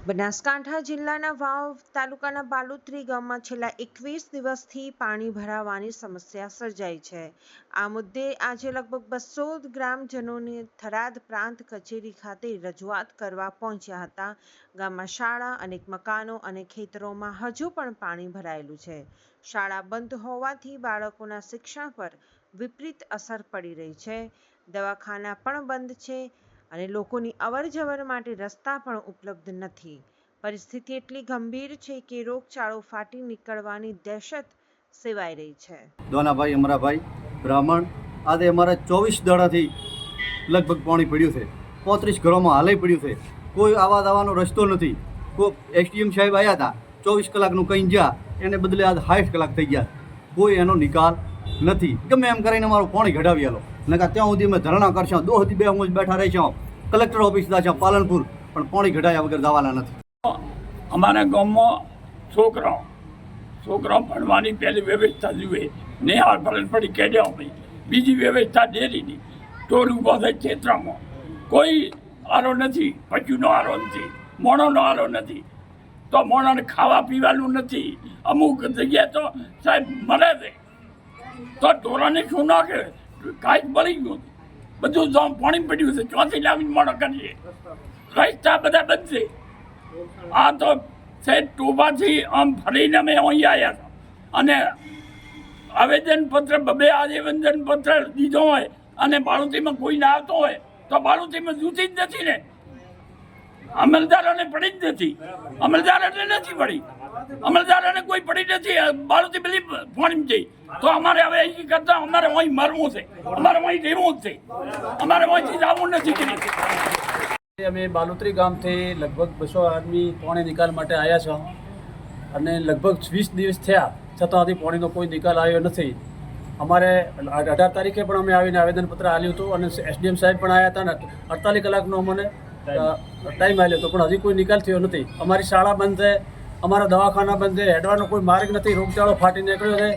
બનાસકાંઠા જિલ્લાના વાવ તાલુકાના બાલુત્રી ગામમાં છેલ્લા એકવીસ દિવસથી પાણી ભરાવાની સમસ્યા સર્જાઈ છે. આ મુદ્દે આજે લગભગ બસો ગ્રામજનોને થરાદ પ્રાંત કચેરી ખાતે રજૂઆત કરવા પહોંચ્યા હતા. ગામમાં શાળા, અનેક મકાનો અને ખેતરોમાં હજુ પણ પાણી ભરાયેલું છે. શાળા બંધ હોવાથી બાળકોના શિક્ષણ પર વિપરીત અસર પડી રહી છે. દવાખાના પણ બંધ છે. અને લોકોની અવરજવર માટે રસ્તા પણ ઉપલબ્ધ નથી. પરિસ્થિતિ એટલી ગંભીર છે કે રોગચાળો ફાટી નીકળવાની દહેશત સેવાઈ રહી છે. દોનાભાઈ, અમરાભાઈ, બ્રાહ્મણ, આજે અમારા ચોવીસ દડાથી લગભગ પાણી પડ્યું છે. પોત્રીસ ઘરોમાં હાલે પડ્યું છે. કોઈ આવા દાવાનો રસ્તો નથી. કોઈ એસડીએમ સાહેબ આવ્યા હતા. ચોવીસ કલાકનું કંઈ જ્યાં, એને બદલે આજ સાઠ કલાક થઈ ગયા. કોઈ એનો નિકાલ નથી. ગમે એમ કરીને અમારું પાણી ઘડાવી આલો. નકા ત્યાં સુધી અમે ધરણા કરશું. દો સુધી બે હું જ બેઠા રહીશું. કલેક્ટર ઓફિસ છે પાલનપુર, પણ પાણી ઘડાયા વગર જવાના નથી. અમારા ગામમાં છોકરાઓ છોકરાઓ ભણવાની પહેલી વ્યવસ્થા જોઈએ નિહાળ ભરણ પડી કેડિયાઓની બીજી વ્યવસ્થા ડેરીની ટોર ઊભો થાય ક્ષેત્રમાં કોઈ આરો નથી, પચુનો આરો નથી, મોણોનો આરો નથી, તો મોણોને ખાવા પીવાનું નથી. અમુક જગ્યાએ તો સાહેબ મરે છે. તો ઢોરાને શું નાખે કાંઈક બળી ગયું. બધું જામ પાણી પડ્યું છે, ચોથી લાવીને મોડો કરીએ રસ્તા બધા બનશે. આ તો સાહેબ ટોભાથી આમ ફરીને અમે અહીં આવ્યા હતા અને આવેદનપત્ર, બબે આવેદનપત્ર દીધો હોય અને બાળુતીમાં કોઈ ના આવતો હોય, તો બાળુતીમાં જૂતી જ નથી ને. અમલદારોને પડી જ નથી. અમલદારોને નથી પડી. અમલદારોને કોઈ પડી નથી. બાળુતી બધી ફોન જઈ. તો અમારે હવે એ કરતા અમારે અહીં મરવું છે. અમારે અહીં જીવવું છે. અમારે અહીંથી જવું નથી કરી અમે બાલુત્રી ગામથી લગભગ બસો આદમી પાણી નિકાલ માટે આવ્યા છો. અને લગભગ વીસ દિવસ થયા, છતાં હજી પાણીનો કોઈ નિકાલ આવ્યો નથી. અમારે અઢાર તારીખે પણ અમે આવીને આવેદનપત્ર આપ્યું હતું અને એસડીએમ સાહેબ પણ આવ્યા હતા ને અડતાલીસ કલાકનો અમને ટાઈમ આવ્યો હતો, પણ હજી કોઈ નિકાલ થયો નથી. અમારી શાળા બંધ છે, અમારા દવાખાના બંધ છે, હેડવાનો કોઈ માર્ગ નથી, રોગચાળો ફાટી નીકળ્યો છે.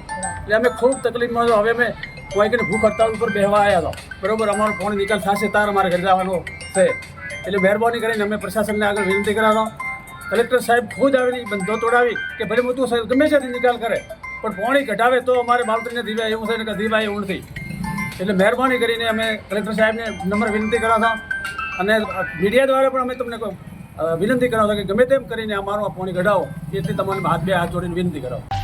એટલે અમે ખૂબ તકલીફમાં હવે અમે કોઈ ભૂખ હડતાલ ઉપર બેહવા આવ્યા હતા બરોબર, અમારો ફોન નિકાલ થશે, તાર અમારે ઘરે જવાનો છે. એટલે મહેરબાની કરીને અમે પ્રશાસનને આગળ વિનંતી કરાવો કલેક્ટર સાહેબ ખુદ આવીને બંધો તોડાવી કે ભલે મોટું સાહેબ ગમે ત્યાંથી નિકાલ કરે, પણ પાણી ઘટાવે તો અમારે બાળકોને દીવાય એવું છે ને દીવાય એવું નથી. એટલે મહેરબાની કરીને અમે કલેક્ટર સાહેબને નંબર વિનંતી કરાવતા. અને મીડિયા દ્વારા પણ અમે તમને વિનંતી કરાવતા કે ગમે તેમ કરીને અમારું આ પાણી ઘટાવો એટલી તમને હાથ બે હાથ જોડીને વિનંતી કરાવો.